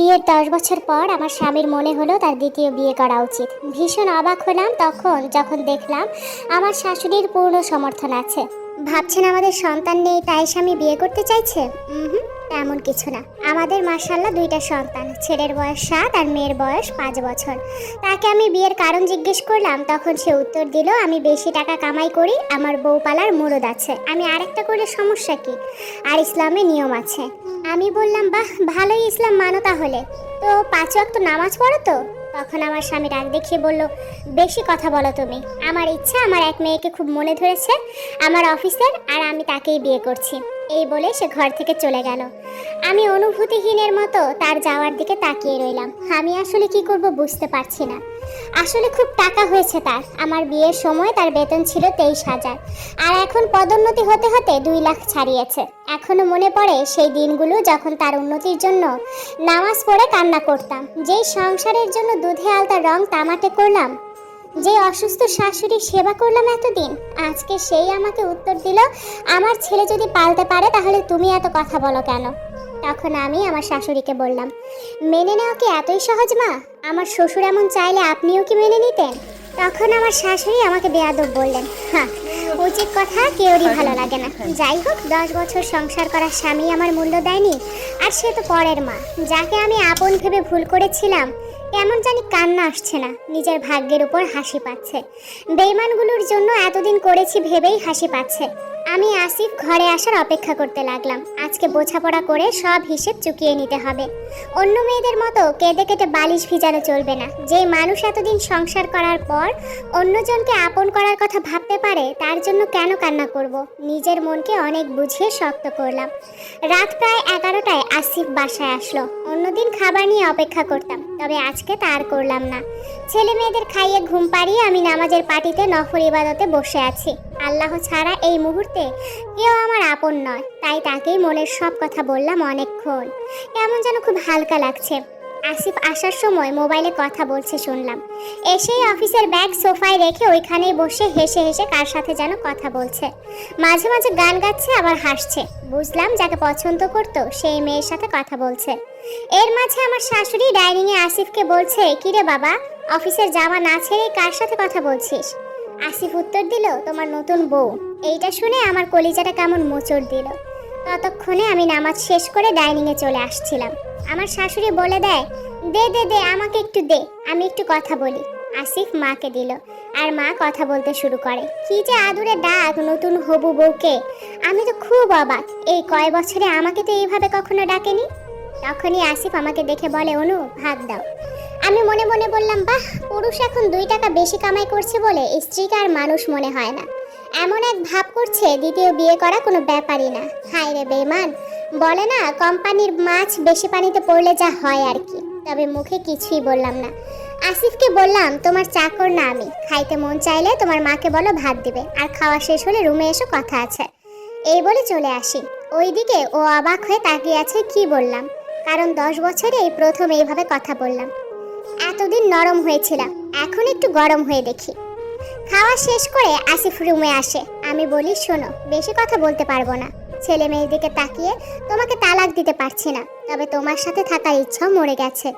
বিয়ের দশ বছর পর আমার স্বামীর মনে হলো তার দ্বিতীয় বিয়ে করা উচিত। ভীষণ অবাক হলাম তখন, যখন দেখলাম আমার শাশুড়ির পূর্ণ সমর্থন আছে। ভাবছেন আমাদের সন্তান নেই, তাই স্বামী বিয়ে করতে চাইছে? হুম। তেমন কিছু না। আমাদের মার্শাল্লাহ দুইটা সন্তান, ছেলের বয়স সাত আর মেয়ের বয়স পাঁচ বছর। তাকে আমি বিয়ের কারণ জিজ্ঞেস করলাম, তখন সে উত্তর দিল, আমি বেশি টাকা কামাই করি, আমার বউ পালার মুরদ আছে। আমি আরেকটা করলে সমস্যা কি? আর ইসলামে নিয়ম আছে। আমি বললাম, বাহ, ভালোই ইসলাম মানো তাহলে। তো পাঁচ ওয়াক্ত নামাজ পড়ো তো? তখন আমার স্বামী রাগ দেখিয়ে বলল, বেশি কথা বলো তুমি। আমার ইচ্ছা, আমার এক মেয়েকে খুব মনে ধরেছে, আমার অফিসের, আর আমি তাকেই বিয়ে করছি। এই বলে সে ঘর থেকে চলে গেল। আমি অনুভূতিহীনের মতো তার যাওয়ার দিকে তাকিয়ে রইলাম। আমি আসলে কি করব বুঝতে পারছি না। আসলে খুব টাকা হয়েছে তার। আমার বিয়ের সময় তার বেতন ছিল তেইশ হাজার। আর এখন পদোন্নতি হতে হতে দুই লাখ ছাড়িয়েছে। এখনও মনে পড়ে সেই দিনগুলো যখন তার উন্নতির জন্য নামাজ পড়ে কান্না করতাম। যেই সংসারের জন্য দুধে আলতা রং তামাটে করলাম যে অসুস্থ শাশুড়ির সেবা করলাম এতদিন আজকে সেই আমাকে উত্তর দিল আমার ছেলে যদি পালতে পারে তাহলে তুমি এত কথা বলো কেন? তখন আমি আমার শাশুড়িকে বললাম মেনে নেওয়া কি এতই সহজ মা? আমার শ্বশুর এমন চাইলে আপনিও কি মেনে নিতেন? তখন আমার শাশুড়ি আমাকে বেয়াদব বললেন হ্যাঁ উচিত কথা কেউরই ভালো লাগে না। যাই হোক দশ বছর সংসার করার স্বামী আমার মূল্য দেয়নি আর সে তো পরের মা। যাকে আমি আপন ভেবে ভুল করেছিলাম কেমন জানি কান্না আসছে না, নিজের ভাগ্যের উপর হাসি পাচ্ছে। বেইমানগুলোর জন্য এতদিন করেছি ভেবেই হাসি পাচ্ছে। আমি আসিফ ঘরে আসার অপেক্ষা করতে লাগলাম। আজকে বোঝাপড়া করে সব হিসেব চুকিয়ে নিতে হবে। অন্য মেয়েদের মতো কেঁদে কেটে বালিশ ভিজানো চলবে না। যে মানুষ এতদিন সংসার করার পর অন্যজনকে আপন করার কথা ভাবতে পারে, তার জন্য কেন কান্না করব? নিজের মনকে অনেক বুঝিয়ে শক্ত করলাম। রাত প্রায় এগারোটায় আসিফ বাসায় আসলো। অন্যদিন খাবার নিয়ে অপেক্ষা করতাম, তবে আজকে তার করলাম না। ছেলে মেয়েদের খাইয়ে ঘুম পাড়িয়ে আমি নামাজের পাটিতে নফর ইবাদতে বসে আছি। আল্লাহ ছাড়া এই মুহূর্তে কেউ আমার আপন নয়। তাই তাকেই মনের সব কথা বললাম অনেকক্ষণ। কেমন যেন খুব হালকা লাগছে। আসিফ আসার সময় মোবাইলে কথা বলছে শুনলাম। এসেই অফিসের ব্যাগ সোফায় রেখে ওইখানেই বসে হেসে হেসে কার সাথে যেন কথা বলছে। মাঝে মাঝে গান গাচ্ছে, আবার হাসছে। বুঝলাম যাকে পছন্দ করতো, সেই মেয়ের সাথে কথা বলছে। এর মাঝে আমার শাশুড়ি ডাইনিং এ আসিফকে বলছে, কিরে বাবা, অফিসের যাওয়া না ছেড়ে কার সাথে কথা বলছিস? আসিফ উত্তর দিল, তোমার নতুন বউ। এইটা শুনে আমার কলিজাটা কেমন মোচড় দিল। ততক্ষণে আমি নামাজ শেষ করে ডাইনিং এ চলে আসছিলাম। আমার শাশুড়ি বলে দেয়, দে দে দে, আমাকে একটু দে, আমি একটু কথা বলি। আসিফ মাকে দিল, আর মা কথা বলতে শুরু করে, কি যে আদুরে ডাক নতুন হবু বউকে, আমি তো খুব অবাক, এই কয় বছরে আমাকে তো এইভাবে কখনো ডাকেনি? তখনই আসিফ আমাকে দেখে বলে, অনু, ভাগ দাও। আমি মনে মনে বললাম, বাহ, পুরুষ এখন দুই টাকা বেশি কামাই করছে বলে স্ত্রীকে আর মানুষ মনে হয় না। এমন এক ভাব করছে, দ্বিতীয় বিয়ে করা কোনো ব্যাপারই না। হায় রে বেমান বলে না, কোম্পানির মাছ বেশি পানিতে পড়লে যা হয় আর কি। তবে মুখে কিছুই বললাম না। আসিফকে বললাম, তোমার চাকর না আমি। খাইতে মন চাইলে তোমার মাকে বলো, ভাত দিবে। আর খাওয়া শেষ হলে রুমে এসো, কথা আছে। এই বলে চলে আসি। ওইদিকে ও অবাক হয়ে তাকিয়ে আছে, কি বললাম? কারণ দশ বছরে এই প্রথম এইভাবে কথা বললাম। এতদিন নরম হয়েছিলাম, এখন একটু গরম হয়ে দেখি। খাওয়া শেষ করে আসিফ রুমে আসে। আমি বলি, শোনো, বেশি কথা বলতে পারব না। ছেলে মেয়ের দিকে তাকিয়ে তোমাকে তালাক দিতে পারছি না, তবে তোমার সাথে থাকার ইচ্ছা মরে গেছে।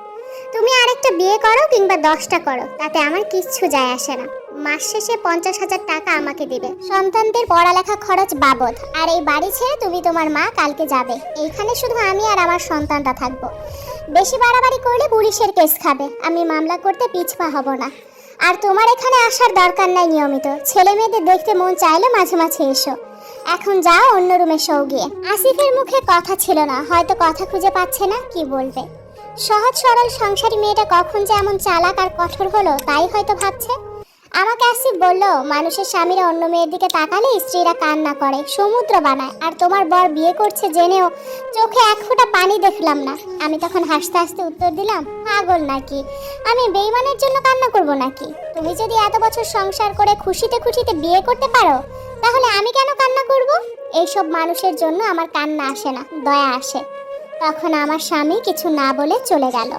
তুমি আরেকটা বিয়ে করো কিংবা দশটা করো, তাতে আমার কিচ্ছু যায় আসে না। মাস শেষে পঞ্চাশ হাজার টাকা আমাকে দিবে। সন্তানদের পড়ালেখা খরচ বাবদ। আর এই বাড়ি ছেড়ে তুমি তোমার মা কালকে যাবে। এইখানে শুধু আমি আর আমার সন্তানটা থাকব। বেশি বাড়াবাড়ি করলে পুলিশের কেস খাবে। আমি মামলা করতে পিছপা হব না। আর তোমার এখানে আসার দরকার নাই নিয়মিত। ছেলে মেয়েদের দেখতে মন চাইলে মাঝে মাঝে এসো। এখন যাও অন্য রুমে শো গিয়ে। আসিফের মুখে কথা ছিল না। হয়তো কথা খুঁজে পাচ্ছে না, কি বলবে? সহজ সরল সংসারী মেয়েটা কখন যে এমন চালাক আর কঠোর হলো, তাই হয়তো ভাবছে। আমাকে আসিফ বলল, মানুষের স্বামীরা অন্য মেয়ের দিকে তাকালে স্ত্রীরা কান্না করে, সমুদ্র বানায়। আর তোমার বর বিয়ে করছে জেনেও চোখে এক ফোঁটা পানি দেখলাম না। আমি তখন হাসতে হাসতে উত্তর দিলাম, পাগল নাকি? আমি বেইমানের জন্য কান্না করব নাকি? তুমি যদি এত বছর সংসার করে খুশিতে খুশিতে বিয়ে করতে পারো, তাহলে আমি কেন কান্না করব? এইসব মানুষের জন্য আমার কান্না আসে না, দয়া আসে। তখন আমার স্বামী কিছু না বলে চলে গেল।